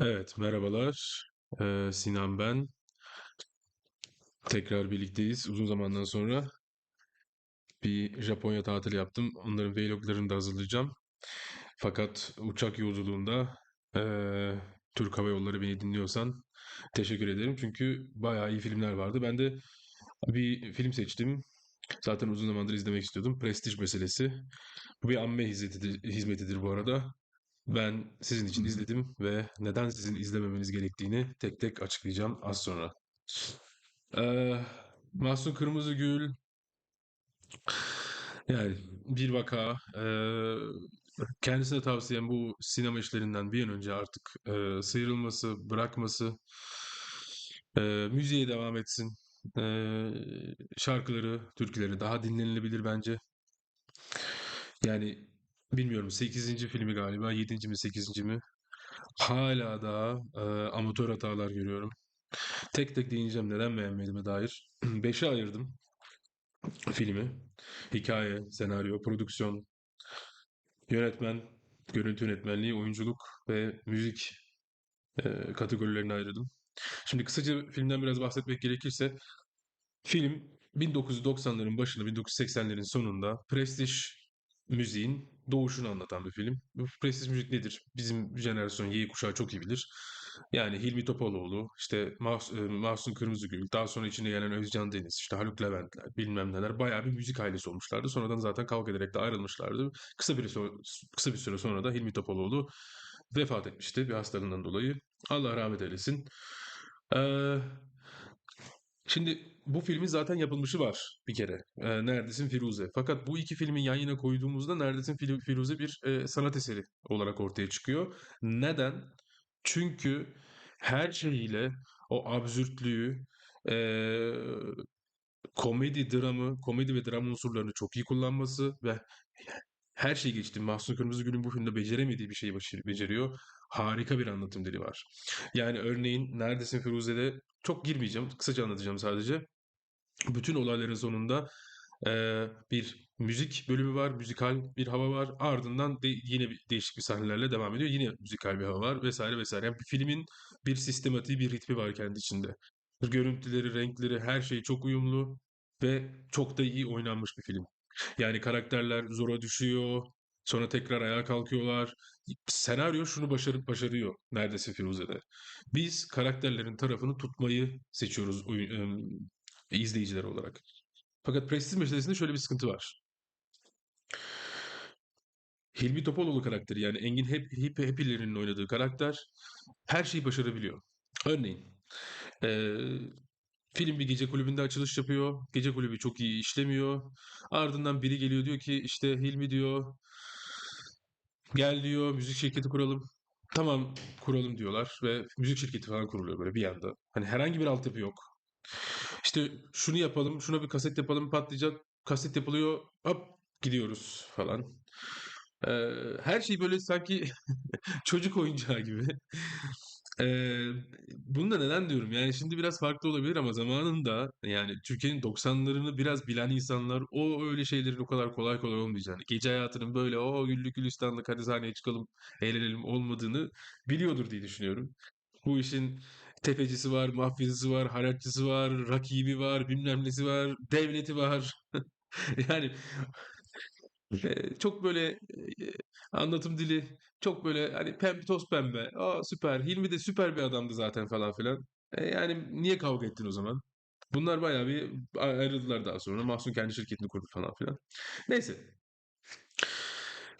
Evet, merhabalar. Ee, Sinan ben. Tekrar birlikteyiz. Uzun zamandan sonra bir Japonya tatili yaptım. Onların vloglarını da hazırlayacağım. Fakat uçak yolculuğunda eee, Türk Hava Yolları beni dinliyorsan teşekkür ederim. Çünkü bayağı iyi filmler vardı. Ben de bir film seçtim. Zaten uzun zamandır izlemek istiyordum. Prestij meselesi. Bu bir amme hizmetidir, hizmetidir bu arada. Ben sizin için izledim ve neden sizin izlememeniz gerektiğini tek tek açıklayacağım az sonra. Eee Mahsun Kırmızıgül yani bir vaka. Eee kendisine tavsiyem bu sinema işlerinden bir an önce artık eee, sıyrılması, bırakması, eee, müziğe devam etsin. Eee, şarkıları, türküleri daha dinlenilebilir bence. Yani bilmiyorum sekizinci filmi galiba, yedinci mi sekizinci mi? Hala daha eee, amatör hatalar görüyorum. Tek tek değineceğim neden beğenmediğime dair. Beşe ayırdım. filmi. Hikaye, senaryo, prodüksiyon, yönetmen, görüntü yönetmenliği, oyunculuk ve müzik e, kategorilerine ayırdım. Şimdi kısaca filmden biraz bahsetmek gerekirse film 1990'ların başında 1980'lerin sonunda prestij müziğin doğuşunu anlatan bir film. Prestij müzik nedir? Bizim jenerasyon Y kuşağı çok iyi bilir. Yani Hilmi Topaloğlu, işte e, Mahsun Kırmızıgül, daha sonra içine gelen Özcan Deniz, işte Haluk Leventler, bilmem neler bayağı bir müzik ailesi olmuşlardı. Sonradan zaten kavga ederek de ayrılmışlardı. Kısa bir kısa bir süre sonra da Hilmi Topaloğlu vefat etmişti bir hastalığından dolayı. Allah rahmet eylesin. Ee, Şimdi bu filmin zaten yapılmışı var bir kere. Eee, Neredesin Firuze. Fakat bu iki filmi yan yana koyduğumuzda Neredesin Firuze bir eee, sanat eseri olarak ortaya çıkıyor. Neden? Çünkü her şeyiyle o absürtlüğü, eee, komedi dramı, komedi ve dram unsurlarını çok iyi kullanması ve her şeyi geçtim. Mahsun Kırmızıgül'ün bu filmde beceremediği bir şeyi başarı- beceriyor. Harika bir anlatım dili var. Yani örneğin Neredesin Firuze'de çok girmeyeceğim. Kısaca anlatacağım sadece. Bütün olayların sonunda eee, bir müzik bölümü var, müzikal bir hava var. Ardından de, yine bir, değişik bir sahnelerle devam ediyor. Yine müzikal bir hava var vesaire vesaire. Yani bir filmin bir sistematiği, bir ritmi var kendi içinde. Görüntüleri, renkleri, her şey çok uyumlu ve çok da iyi oynanmış bir film. Yani karakterler zora düşüyor, sonra tekrar ayağa kalkıyorlar. Senaryo şunu başarıp başarıyor neredeyse Firuze'de. Biz karakterlerin tarafını tutmayı seçiyoruz oyun, em, izleyiciler olarak. Fakat Prestige meselesinde şöyle bir sıkıntı var. Hilmi Topaloğlu karakteri yani Engin Hep, Hep, Hepiler'in oynadığı karakter her şeyi başarabiliyor. Örneğin eee, film bir gece kulübünde açılış yapıyor. Gece kulübü çok iyi işlemiyor. Ardından biri geliyor diyor ki işte Hilmi diyor gel diyor müzik şirketi kuralım. Tamam kuralım diyorlar ve müzik şirketi falan kuruluyor böyle bir anda. Hani herhangi bir altyapı yok. İşte şunu yapalım, şuna bir kaset yapalım patlayacak. Kaset yapılıyor, hop gidiyoruz falan. Eee, her şey böyle sanki çocuk oyuncağı gibi. Eee bunu da neden diyorum? Yani şimdi biraz farklı olabilir ama zamanında yani Türkiye'nin 90'larını biraz bilen insanlar o öyle şeylerin o kadar kolay kolay olmayacağını, gece hayatının böyle o güllük gülistanlık hadi sahneye çıkalım, eğlenelim olmadığını biliyordur diye düşünüyorum. Bu işin tefecisi var, mafyacısı var, haratçısı var, rakibi var, bilmem nesi var, devleti var. Yani çok böyle, anlatım dili çok böyle hani pem toz pembe. A, süper. Hilmi de süper bir adamdı zaten falan filan. E, yani niye kavga ettin o zaman? Bunlar bayağı bir ayrıldılar daha sonra. Mahsun kendi şirketini kurdu falan filan. Neyse.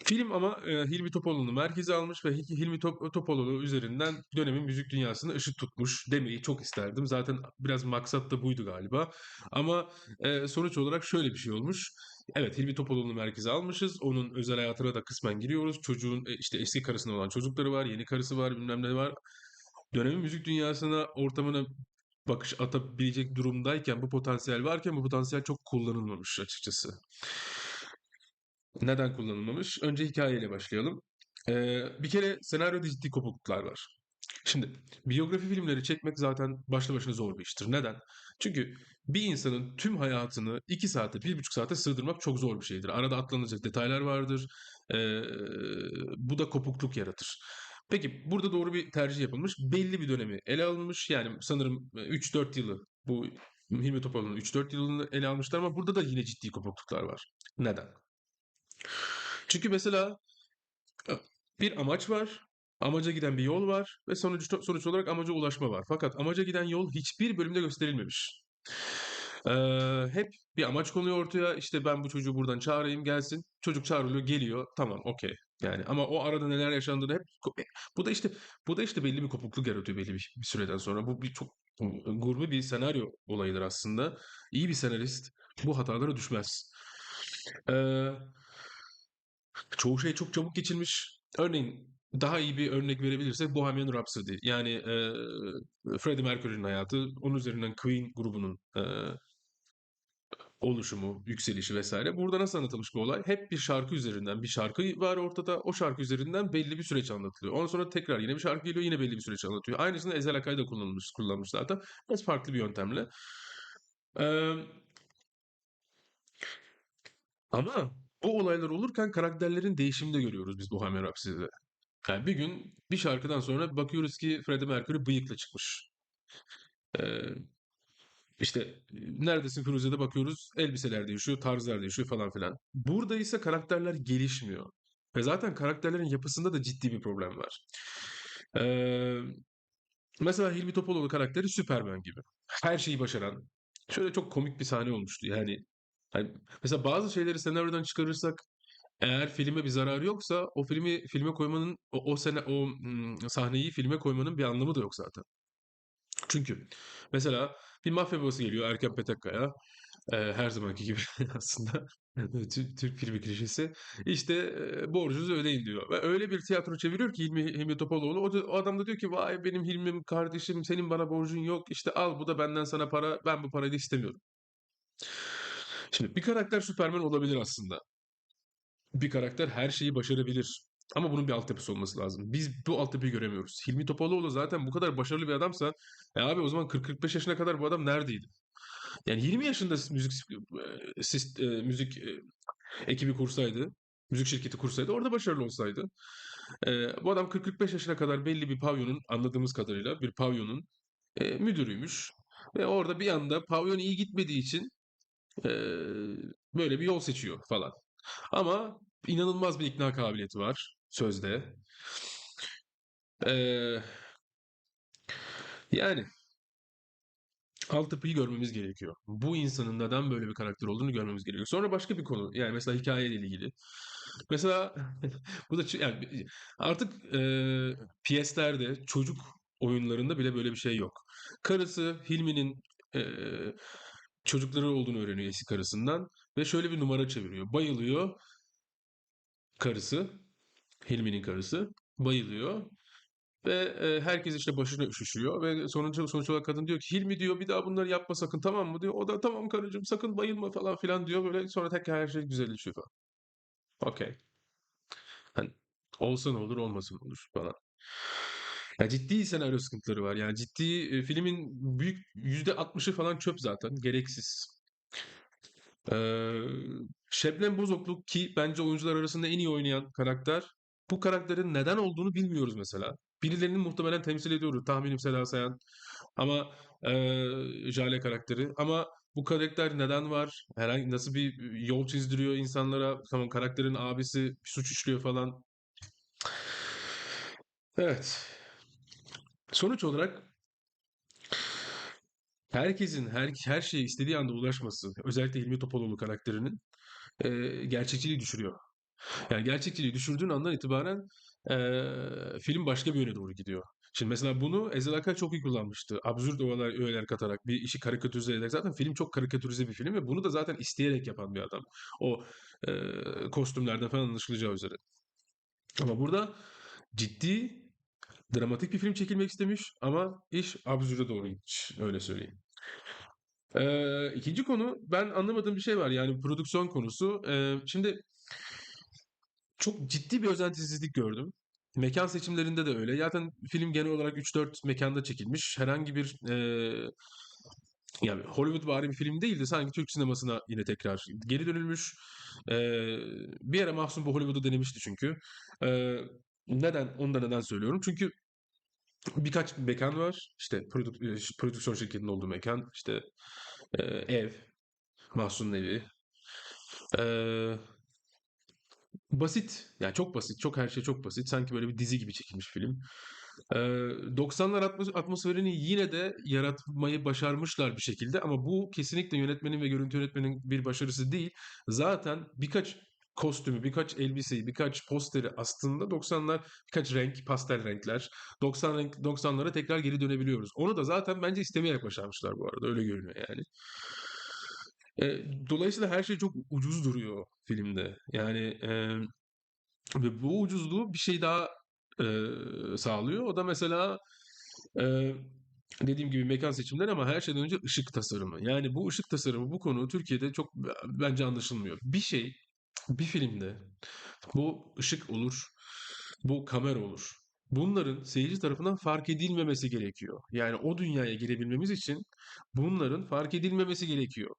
Film ama e, Hilmi Topaloğlu'nu merkeze almış ve Hi- Hilmi Top Topaloğlu üzerinden dönemin müzik dünyasına ışık tutmuş demeyi çok isterdim. Zaten biraz maksat da buydu galiba. Ama e, sonuç olarak şöyle bir şey olmuş. Evet Hilmi Topaloğlu'nu merkeze almışız. Onun özel hayatına da kısmen giriyoruz. Çocuğun e, işte eski karısında olan çocukları var, yeni karısı var, bilmem ne var. Dönemin müzik dünyasına, ortamına bakış atabilecek durumdayken, bu potansiyel varken bu potansiyel çok kullanılmamış açıkçası. Neden kullanılmamış? Önce hikayeyle başlayalım. Ee, bir kere senaryoda ciddi kopukluklar var. Şimdi biyografi filmleri çekmek zaten başlı başına zor bir iştir. Neden? Çünkü bir insanın tüm hayatını iki saate, bir buçuk saate sığdırmak çok zor bir şeydir. Arada atlanacak detaylar vardır. Ee, bu da kopukluk yaratır. Peki burada doğru bir tercih yapılmış. Belli bir dönemi ele alınmış. Yani sanırım 3-4 yılı bu Hilmi Topaloğlu'nun 3-4 yılını ele almışlar ama burada da yine ciddi kopukluklar var. Neden? Çünkü mesela bir amaç var, amaca giden bir yol var ve sonuç, sonuç olarak amaca ulaşma var. Fakat amaca giden yol hiçbir bölümde gösterilmemiş. Ee, hep bir amaç konuyor ortaya. İşte ben bu çocuğu buradan çağırayım gelsin. Çocuk çağrılıyor, geliyor. Tamam, okey. Yani ama o arada neler yaşandığını hep bu da işte bu da işte belli bir kopukluk yaratıyor belli bir, bir süreden sonra. Bu bir çok gurme bir senaryo olayıdır aslında. İyi bir senarist bu hatalara düşmez. Ee, çoğu şey çok çabuk geçilmiş. Örneğin daha iyi bir örnek verebilirsek Bohemian Rhapsody. Yani e, Freddie Mercury'nin hayatı, onun üzerinden Queen grubunun e, oluşumu, yükselişi vesaire. Burada nasıl anlatılmış bu olay? Hep bir şarkı üzerinden, bir şarkı var ortada. O şarkı üzerinden belli bir süreç anlatılıyor. Ondan sonra tekrar yine bir şarkı geliyor, yine belli bir süreç anlatıyor. Aynısını Ezel Akay da kullanılmış, kullanmış zaten. Biraz farklı bir yöntemle. Ee, ama bu olaylar olurken karakterlerin değişimini de görüyoruz biz Bohemian Rhapsody'de. Yani bir gün bir şarkıdan sonra bakıyoruz ki Freddie Mercury bıyıkla çıkmış. Ee, işte neredesin Firuze'de bakıyoruz elbiseler değişiyor, tarzlar değişiyor falan filan. Burada ise karakterler gelişmiyor. Ve zaten karakterlerin yapısında da ciddi bir problem var. Ee, mesela Hilmi Topaloğlu karakteri Superman gibi. Her şeyi başaran. Şöyle çok komik bir sahne olmuştu. Yani, yani mesela bazı şeyleri senaryodan çıkarırsak eğer filme bir zararı yoksa o filmi filme koymanın o, o sene o ım, sahneyi filme koymanın bir anlamı da yok zaten. Çünkü mesela bir mafya babası geliyor Erken Petekkaya. Ee, her zamanki gibi aslında Türk, Türk filmi klişesi. İşte e, borcunuzu ödeyin diyor. Ve öyle bir tiyatro çeviriyor ki Hilmi, Hilmi Topaloğlu. O, o adam da diyor ki vay benim Hilmi'm kardeşim senin bana borcun yok. İşte al bu da benden sana para. Ben bu parayı da istemiyorum. Şimdi bir karakter Süperman olabilir aslında. Bir karakter her şeyi başarabilir. Ama bunun bir altyapısı olması lazım. Biz bu altyapıyı göremiyoruz. Hilmi Topaloğlu zaten bu kadar başarılı bir adamsa e abi o zaman 40-45 yaşına kadar bu adam neredeydi? Yani 20 yaşında müzik e, e, müzik e, ekibi kursaydı, müzik şirketi kursaydı orada başarılı olsaydı. E, bu adam 40-45 yaşına kadar belli bir pavyonun anladığımız kadarıyla bir pavyonun e, müdürüymüş. Ve orada bir anda pavyon iyi gitmediği için böyle bir yol seçiyor falan. Ama inanılmaz bir ikna kabiliyeti var sözde. Ee, yani altyapıyı görmemiz gerekiyor. Bu insanın neden böyle bir karakter olduğunu görmemiz gerekiyor. Sonra başka bir konu. Yani mesela hikayeyle ilgili. Mesela bu da yani artık e, piyeslerde çocuk oyunlarında bile böyle bir şey yok. Karısı Hilmi'nin e, çocukları olduğunu öğreniyor eski karısından ve şöyle bir numara çeviriyor. Bayılıyor karısı, Hilmi'nin karısı bayılıyor. Ve e, herkes işte başına üşüşüyor ve sonuç, sonuç olarak kadın diyor ki Hilmi diyor bir daha bunları yapma sakın tamam mı diyor. O da tamam karıcığım sakın bayılma falan filan diyor böyle sonra tekrar her şey güzelleşiyor falan. Okey. Hani olsa ne olur olmasın olur falan. Ya ciddi senaryo sıkıntıları var. Yani ciddi e, filmin büyük yüzde altmışı falan çöp zaten. Gereksiz. Ee, Şebnem Bozoklu ki bence oyuncular arasında en iyi oynayan karakter. Bu karakterin neden olduğunu bilmiyoruz mesela. Birilerinin muhtemelen temsil ediyoruz. Tahminim Seda Sayan. Ama e, Jale karakteri. Ama bu karakter neden var? Herhangi nasıl bir yol çizdiriyor insanlara? Tamam karakterin abisi suç işliyor falan. Evet. Sonuç olarak herkesin her her şeye istediği anda ulaşması, özellikle Hilmi Topaloğlu karakterinin e, gerçekçiliği düşürüyor. Yani gerçekçiliği düşürdüğün andan itibaren e, film başka bir yöne doğru gidiyor. Şimdi mesela bunu Ezel Akay çok iyi kullanmıştı. Absürt olaylar, öğeler katarak bir işi karikatürize ederek. Zaten film çok karikatürize bir film ve bunu da zaten isteyerek yapan bir adam. O e, kostümlerden falan anlaşılacağı üzere. Ama burada ciddi dramatik bir film çekilmek istemiş ama iş absürde doğru gitmiş. Öyle söyleyeyim. Ee, ikinci konu ben anlamadığım bir şey var yani prodüksiyon konusu. Ee, şimdi çok ciddi bir özentisizlik gördüm. Mekan seçimlerinde de öyle. Zaten film genel olarak 3-4 mekanda çekilmiş. Herhangi bir e, yani Hollywood vari bir film değildi. Sanki Türk sinemasına yine tekrar geri dönülmüş. E, bir ara Mahsun bu Hollywood'u denemişti çünkü. E, Neden? Onu da neden söylüyorum? Çünkü birkaç mekan var. İşte prodük- e, prodüksiyon şirketinin olduğu mekan. İşte e, ev, Mahsun'un evi. E, basit. Yani çok basit. Çok her şey çok basit. Sanki böyle bir dizi gibi çekilmiş film. Ee, 90'lar atmos- atmosferini yine de yaratmayı başarmışlar bir şekilde ama bu kesinlikle yönetmenin ve görüntü yönetmenin bir başarısı değil. Zaten birkaç kostümü, birkaç elbiseyi, birkaç posteri aslında 90'lar birkaç renk, pastel renkler 90 renk 90'lara tekrar geri dönebiliyoruz. Onu da zaten bence istemeyerek başarmışlar bu arada. Öyle görünüyor yani. E, dolayısıyla her şey çok ucuz duruyor filmde. Yani e, bu ucuzluğu bir şey daha e, sağlıyor. O da mesela e, dediğim gibi mekan seçimleri ama her şeyden önce ışık tasarımı. Yani bu ışık tasarımı, bu konu Türkiye'de çok bence anlaşılmıyor. Bir şey, bir filmde bu ışık olur, bu kamera olur. Bunların seyirci tarafından fark edilmemesi gerekiyor. Yani o dünyaya girebilmemiz için bunların fark edilmemesi gerekiyor.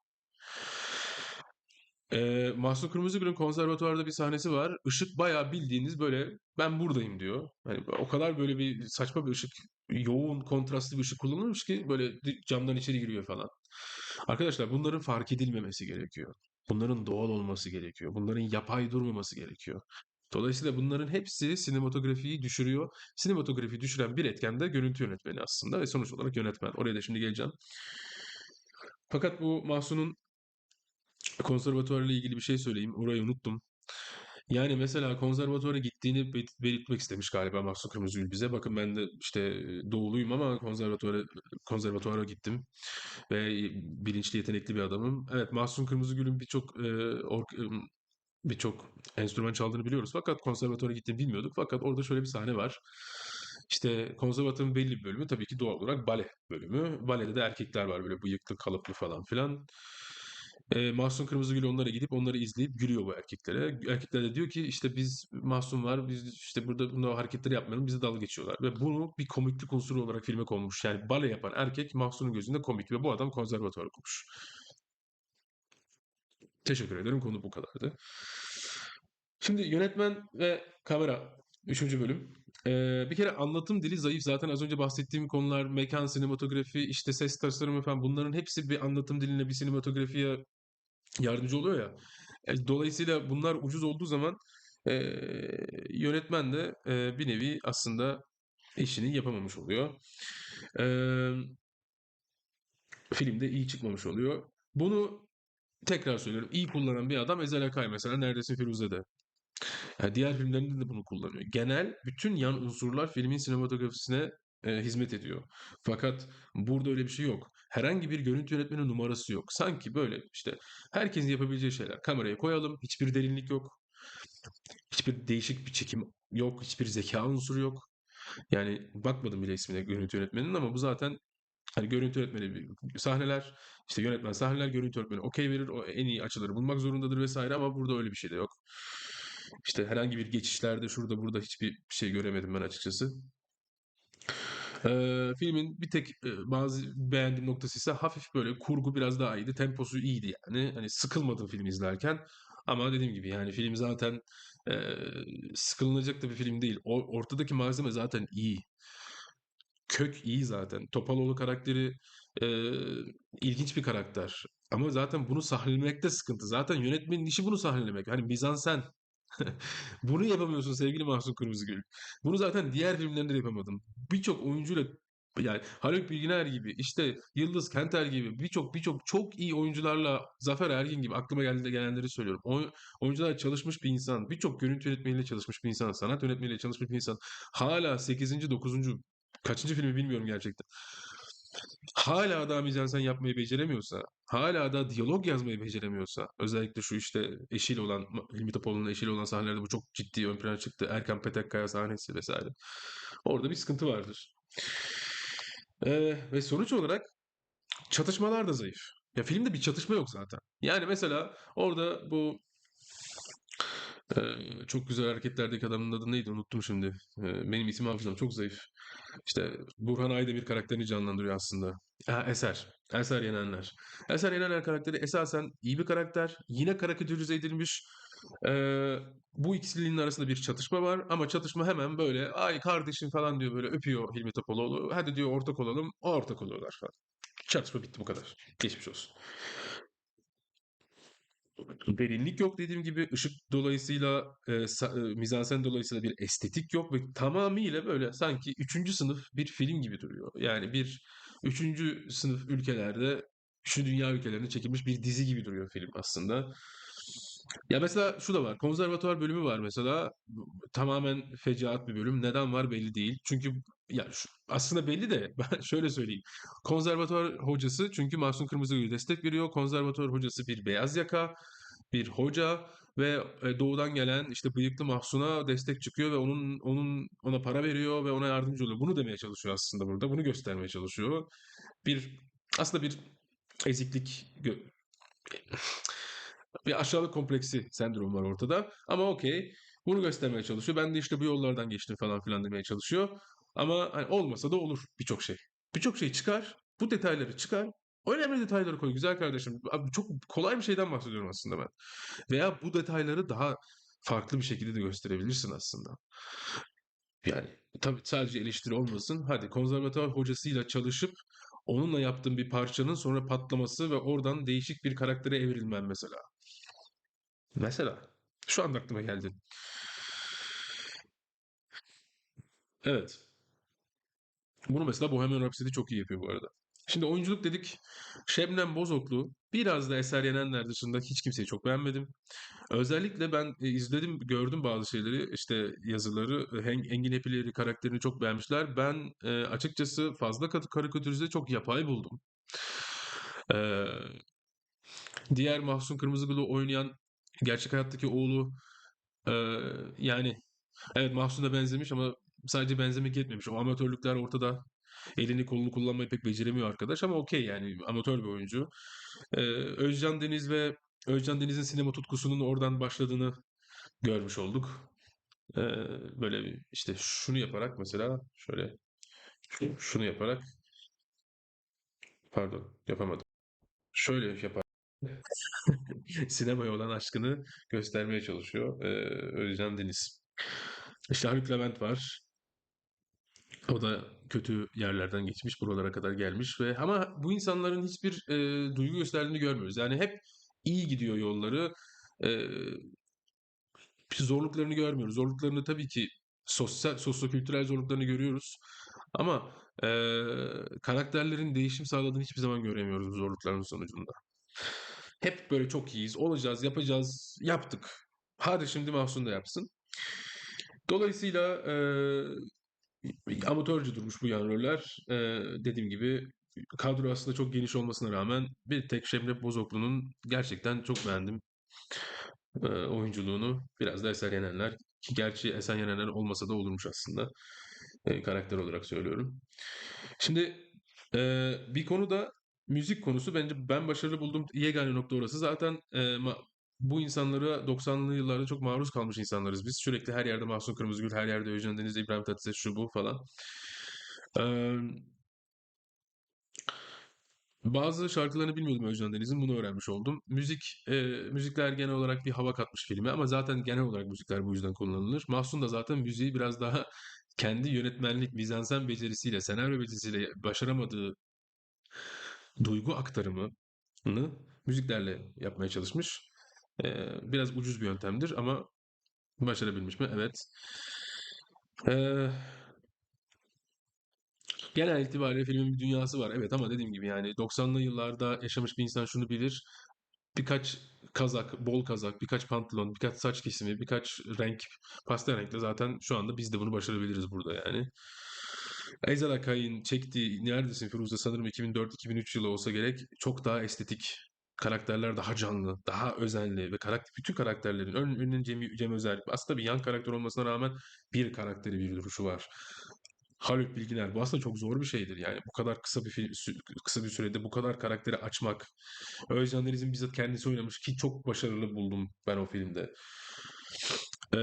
Ee, Mahsun Kırmızıgül'ün konservatuvarda bir sahnesi var. Işık bayağı bildiğiniz böyle ben buradayım diyor. Hani o kadar böyle bir saçma bir ışık, yoğun kontrastlı bir ışık kullanılmış ki böyle camdan içeri giriyor falan. Arkadaşlar bunların fark edilmemesi gerekiyor. Bunların doğal olması gerekiyor. Bunların yapay durmaması gerekiyor. Dolayısıyla bunların hepsi sinematografiyi düşürüyor. Sinematografiyi düşüren bir etken de görüntü yönetmeni aslında ve sonuç olarak yönetmen. Oraya da şimdi geleceğim. Fakat bu Mahsun'un konservatuvarla ilgili bir şey söyleyeyim. Orayı unuttum. Yani mesela konservatuvara gittiğini bel- belirtmek istemiş galiba Mahsun Kırmızıgül bize. Bakın ben de işte doğuluyum ama konservatuvara konservatuvara gittim ve bilinçli yetenekli bir adamım. Evet Mahsun Kırmızıgül'ün birçok e, e, birçok enstrüman çaldığını biliyoruz. Fakat konservatuvara gittiğini bilmiyorduk. Fakat orada şöyle bir sahne var. İşte konservatuvarın belli bir bölümü tabii ki doğal olarak bale bölümü. Balede de erkekler var böyle bıyıklı, kalıplı falan filan. E, Mahsun Kırmızıgül onlara gidip onları izleyip gülüyor bu erkeklere. Erkekler de diyor ki işte biz Mahsun var biz işte burada bunu hareketleri yapmayalım bizi dalga geçiyorlar. Ve bunu bir komiklik unsuru olarak filme konmuş. Yani bale yapan erkek Mahsun'un gözünde komik ve bu adam konservatuvar okumuş. Teşekkür ederim konu bu kadardı. Şimdi yönetmen ve kamera. Üçüncü bölüm. Ee, bir kere anlatım dili zayıf. Zaten az önce bahsettiğim konular mekan, sinematografi, işte ses tasarımı falan bunların hepsi bir anlatım diline, bir sinematografiye yardımcı oluyor ya. E, dolayısıyla bunlar ucuz olduğu zaman e, yönetmen de e, bir nevi aslında işini yapamamış oluyor. E, filmde iyi çıkmamış oluyor. Bunu tekrar söylüyorum. iyi kullanan bir adam Ezel Akay mesela Neredesin Firuze'de. Yani diğer filmlerinde de bunu kullanıyor. Genel bütün yan unsurlar filmin sinematografisine e, hizmet ediyor. Fakat burada öyle bir şey yok. Herhangi bir görüntü yönetmeni numarası yok. Sanki böyle işte herkesin yapabileceği şeyler. Kamerayı koyalım, hiçbir derinlik yok. Hiçbir değişik bir çekim yok, hiçbir zeka unsuru yok. Yani bakmadım bile ismine görüntü yönetmeninin ama bu zaten hani görüntü yönetmeni sahneler, işte yönetmen sahneler, görüntü yönetmeni okey verir, o en iyi açıları bulmak zorundadır vesaire ama burada öyle bir şey de yok. İşte herhangi bir geçişlerde şurada burada hiçbir şey göremedim ben açıkçası. Ee, filmin bir tek bazı beğendiğim noktası ise hafif böyle kurgu biraz daha iyiydi. Temposu iyiydi yani. Hani sıkılmadım film izlerken. Ama dediğim gibi yani film zaten e, sıkılınacak da bir film değil. O, ortadaki malzeme zaten iyi. Kök iyi zaten. Topaloğlu karakteri e, ilginç bir karakter. Ama zaten bunu sahnelemekte sıkıntı. Zaten yönetmenin işi bunu sahnelemek. Hani mizansen Bunu yapamıyorsun sevgili Mahsun Kırmızıgül. Bunu zaten diğer filmlerinde de yapamadın. Birçok oyuncuyla yani Haluk Bilginer gibi, işte Yıldız Kenter gibi birçok birçok çok iyi oyuncularla Zafer Ergin gibi aklıma geldi gelenleri söylüyorum. Oy, oyuncular çalışmış bir insan, birçok görüntü yönetmeniyle çalışmış bir insan, sanat yönetmeniyle çalışmış bir insan. Hala 8. 9. kaçıncı filmi bilmiyorum gerçekten. Hala daha mizansen yapmayı beceremiyorsa, hala da diyalog yazmayı beceremiyorsa, özellikle şu işte eşiyle olan, Hilmi Topaloğlu'nun eşiyle olan sahnelerde bu çok ciddi ön plana çıktı. Erkan Petekkaya sahnesi vesaire. Orada bir sıkıntı vardır. Ee, ve sonuç olarak çatışmalar da zayıf. Ya filmde bir çatışma yok zaten. Yani mesela orada bu e, çok güzel hareketlerdeki adamın adı neydi unuttum şimdi. E, benim isim hafızam çok zayıf. İşte Burhan Aydemir karakterini canlandırıyor aslında. Ha, Eser. Eser Yenenler. Eser Yenenler karakteri esasen iyi bir karakter. Yine karikatürize edilmiş. Ee, bu ikilinin arasında bir çatışma var ama çatışma hemen böyle ay kardeşim falan diyor böyle öpüyor Hilmi Topaloğlu. Hadi diyor ortak olalım. O ortak oluyorlar falan. Çatışma bitti bu kadar. Geçmiş olsun. Derinlik yok dediğim gibi ışık dolayısıyla e, sa- e, mizansen dolayısıyla bir estetik yok ve tamamıyla böyle sanki üçüncü sınıf bir film gibi duruyor. Yani bir üçüncü sınıf ülkelerde şu dünya ülkelerinde çekilmiş bir dizi gibi duruyor film aslında. Ya mesela şu da var. Konservatuvar bölümü var mesela. Tamamen fecaat bir bölüm. Neden var belli değil. Çünkü ya şu- aslında belli de ben şöyle söyleyeyim. Konservatuvar hocası çünkü Mahsun Kırmızıgül destek veriyor. Konservatuvar hocası bir beyaz yaka, bir hoca ve e, doğudan gelen işte bıyıklı Mahsun'a destek çıkıyor ve onun onun ona para veriyor ve ona yardımcı oluyor. Bunu demeye çalışıyor aslında burada. Bunu göstermeye çalışıyor. Bir aslında bir eziklik bir aşağılık kompleksi sendromu var ortada. Ama okey. Bunu göstermeye çalışıyor. Ben de işte bu yollardan geçtim falan filan demeye çalışıyor. Ama hani olmasa da olur birçok şey. Birçok şey çıkar. Bu detayları çıkar. Önemli detayları koy güzel kardeşim. Abi çok kolay bir şeyden bahsediyorum aslında ben. Veya bu detayları daha farklı bir şekilde de gösterebilirsin aslında. Yani tabii sadece eleştiri olmasın. Hadi konservatuvar hocasıyla çalışıp onunla yaptığın bir parçanın sonra patlaması ve oradan değişik bir karaktere evrilmen mesela. Mesela. Şu anda aklıma geldi. Evet. Bunu mesela Bohemian Rhapsody çok iyi yapıyor bu arada. Şimdi oyunculuk dedik. Şebnem Bozoklu biraz da Eser Yenenler dışında hiç kimseyi çok beğenmedim. Özellikle ben e, izledim, gördüm bazı şeyleri, işte yazıları. e, Engin Epileri karakterini çok beğenmişler. Ben e, açıkçası fazla kat- karikatürize çok yapay buldum. Diğer Mahsun Kırmızıgül'ü oynayan gerçek hayattaki oğlu yani Evet Mahsun'a benzemiş ama sadece benzemek yetmemiş. O amatörlükler ortada. Elini kolunu kullanmayı pek beceremiyor arkadaş ama okey yani amatör bir oyuncu. Ee, Özcan Deniz ve Özcan Deniz'in sinema tutkusunun oradan başladığını görmüş olduk. Ee, böyle işte şunu yaparak mesela şöyle şunu yaparak pardon yapamadım. Şöyle yaparak sinemaya olan aşkını göstermeye çalışıyor ee, Özcan Deniz. İşte Haluk Levent var. O da kötü yerlerden geçmiş, buralara kadar gelmiş ve ama bu insanların hiçbir e, duygu gösterdiğini görmüyoruz. Yani hep iyi gidiyor yolları. E, zorluklarını görmüyoruz. Zorluklarını tabii ki sosyal, sosyokültürel zorluklarını görüyoruz. Ama e, karakterlerin değişim sağladığını hiçbir zaman göremiyoruz bu zorlukların sonucunda. Hep böyle çok iyiyiz, olacağız, yapacağız, yaptık. Hadi şimdi Mahsun da yapsın. Dolayısıyla e, amatörce durmuş bu yan roller. Ee, dediğim gibi kadro aslında çok geniş olmasına rağmen bir tek Şemre Bozoklu'nun gerçekten çok beğendim e, oyunculuğunu. Biraz da Eser Yenenler. Ki gerçi Eser Yenenler olmasa da olurmuş aslında. E, karakter olarak söylüyorum. Şimdi e, bir konu da müzik konusu. Bence ben başarılı bulduğum yegane nokta orası. Zaten e, bu insanlara 90'lı yıllarda çok maruz kalmış insanlarız biz. Sürekli her yerde Mahsun Kırmızıgül, her yerde Özcan Deniz, İbrahim Tatlıses, şu bu falan. Eee, bazı şarkılarını bilmiyordum Özcan Deniz'in, bunu öğrenmiş oldum. Müzik, eee, müzikler genel olarak bir hava katmış filme ama zaten genel olarak müzikler bu yüzden kullanılır. Mahsun da zaten müziği biraz daha kendi yönetmenlik, mizansen becerisiyle, senaryo becerisiyle başaramadığı duygu aktarımını müziklerle yapmaya çalışmış. Eee, biraz ucuz bir yöntemdir ama başarabilmiş mi? Evet. Eee Genel itibariyle filmin bir dünyası var. Evet ama dediğim gibi yani 90'lı yıllarda yaşamış bir insan şunu bilir. Birkaç kazak, bol kazak, birkaç pantolon, birkaç saç kesimi, birkaç renk, pastel renkle zaten şu anda biz de bunu başarabiliriz burada yani. Ezel Akay'ın çektiği Neredesin Firuze sanırım 2004-2003 yılı olsa gerek çok daha estetik. Karakterler daha canlı, daha özenli ve karakter, bütün karakterlerin ön, önünden Cem, Cem Özer aslında bir yan karakter olmasına rağmen bir karakteri bir duruşu var. Haluk Bilginer bu aslında çok zor bir şeydir yani bu kadar kısa bir film, kısa bir sürede bu kadar karakteri açmak. Özcan Deniz'in bizzat kendisi oynamış ki çok başarılı buldum ben o filmde. Ee,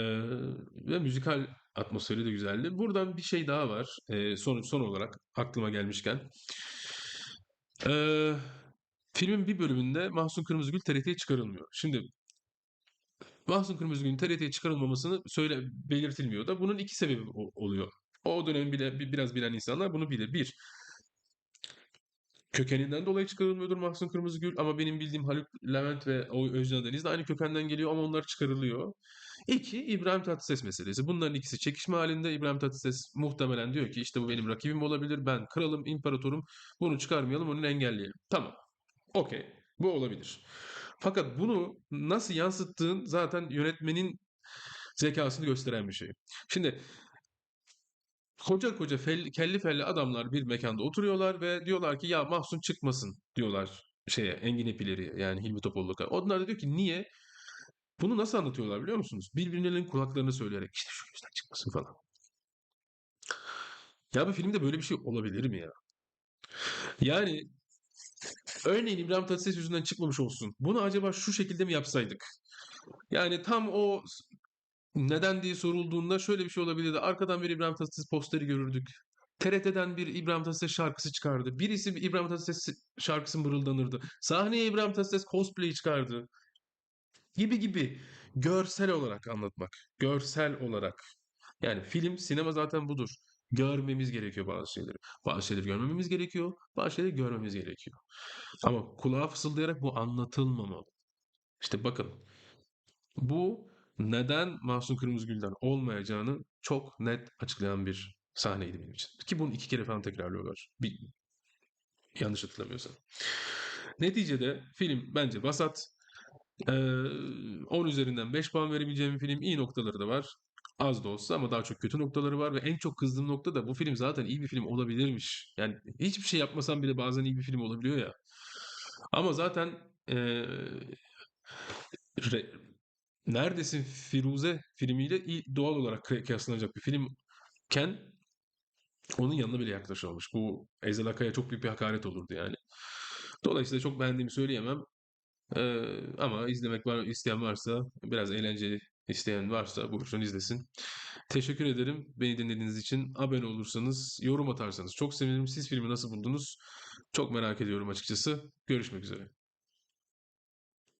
ve müzikal atmosferi de güzeldi. Buradan bir şey daha var. Ee, son, son olarak aklıma gelmişken. Ee, filmin bir bölümünde Mahsun Kırmızıgül TRT'ye çıkarılmıyor. Şimdi Mahsun Kırmızıgül'ün TRT'ye çıkarılmamasını söyle belirtilmiyor da bunun iki sebebi oluyor. O dönem bile bi- biraz bilen insanlar bunu bilir. Bir, kökeninden dolayı çıkarılmıyordur Mahsun Kırmızıgül ama benim bildiğim Haluk Levent ve o Özcan Deniz de aynı kökenden geliyor ama onlar çıkarılıyor. İki, İbrahim Tatlıses meselesi. Bunların ikisi çekişme halinde. İbrahim Tatlıses muhtemelen diyor ki işte bu benim rakibim olabilir. Ben kralım, imparatorum. Bunu çıkarmayalım, onu engelleyelim. Tamam. Okey. Bu olabilir. Fakat bunu nasıl yansıttığın zaten yönetmenin zekasını gösteren bir şey. Şimdi koca koca fel- kelli felli adamlar bir mekanda oturuyorlar ve diyorlar ki ya Mahsun çıkmasın diyorlar şeye Engin Epileri yani Hilmi Topallık'a. Onlar da diyor ki niye? Bunu nasıl anlatıyorlar biliyor musunuz? Birbirlerinin kulaklarını söyleyerek işte şu yüzden çıkmasın falan. Ya bu filmde böyle bir şey olabilir mi ya? Yani örneğin İbrahim Tatlıses yüzünden çıkmamış olsun. Bunu acaba şu şekilde mi yapsaydık? Yani tam o neden diye sorulduğunda şöyle bir şey olabilirdi. Arkadan bir İbrahim Tatlıses posteri görürdük. TRT'den bir İbrahim Tatlıses şarkısı çıkardı. Birisi bir İbrahim Tatlıses şarkısı mırıldanırdı. Sahneye İbrahim Tatlıses cosplay çıkardı. Gibi gibi. Görsel olarak anlatmak. Görsel olarak. Yani film, sinema zaten budur. Görmemiz gerekiyor bazı şeyleri. Bazı şeyleri görmememiz gerekiyor. Bazı şeyleri görmemiz gerekiyor. Ama kulağa fısıldayarak bu anlatılmamalı. İşte bakın bu neden Mahsun Kırmızıgül'den olmayacağını çok net açıklayan bir sahneydi benim için. Ki bunu iki kere falan tekrarlıyorlar. Bir, yanlış hatırlamıyorsam. Neticede film bence vasat. Ee, 10 üzerinden 5 puan verebileceğim film. İyi noktaları da var. Az da olsa ama daha çok kötü noktaları var ve en çok kızdığım nokta da bu film zaten iyi bir film olabilirmiş. Yani hiçbir şey yapmasam bile bazen iyi bir film olabiliyor ya. Ama zaten ee, re- Neredesin Firuze filmiyle doğal olarak kıy- kıyaslanacak bir filmken onun yanına bile yaklaşılmış. Bu Ezel Akay'a çok büyük bir hakaret olurdu yani. Dolayısıyla çok beğendiğimi söyleyemem. Ee, ama izlemek var, isteyen varsa, biraz eğlenceli isteyen varsa buyursun izlesin. Teşekkür ederim beni dinlediğiniz için. Abone olursanız, yorum atarsanız çok sevinirim. Siz filmi nasıl buldunuz? Çok merak ediyorum açıkçası. Görüşmek üzere.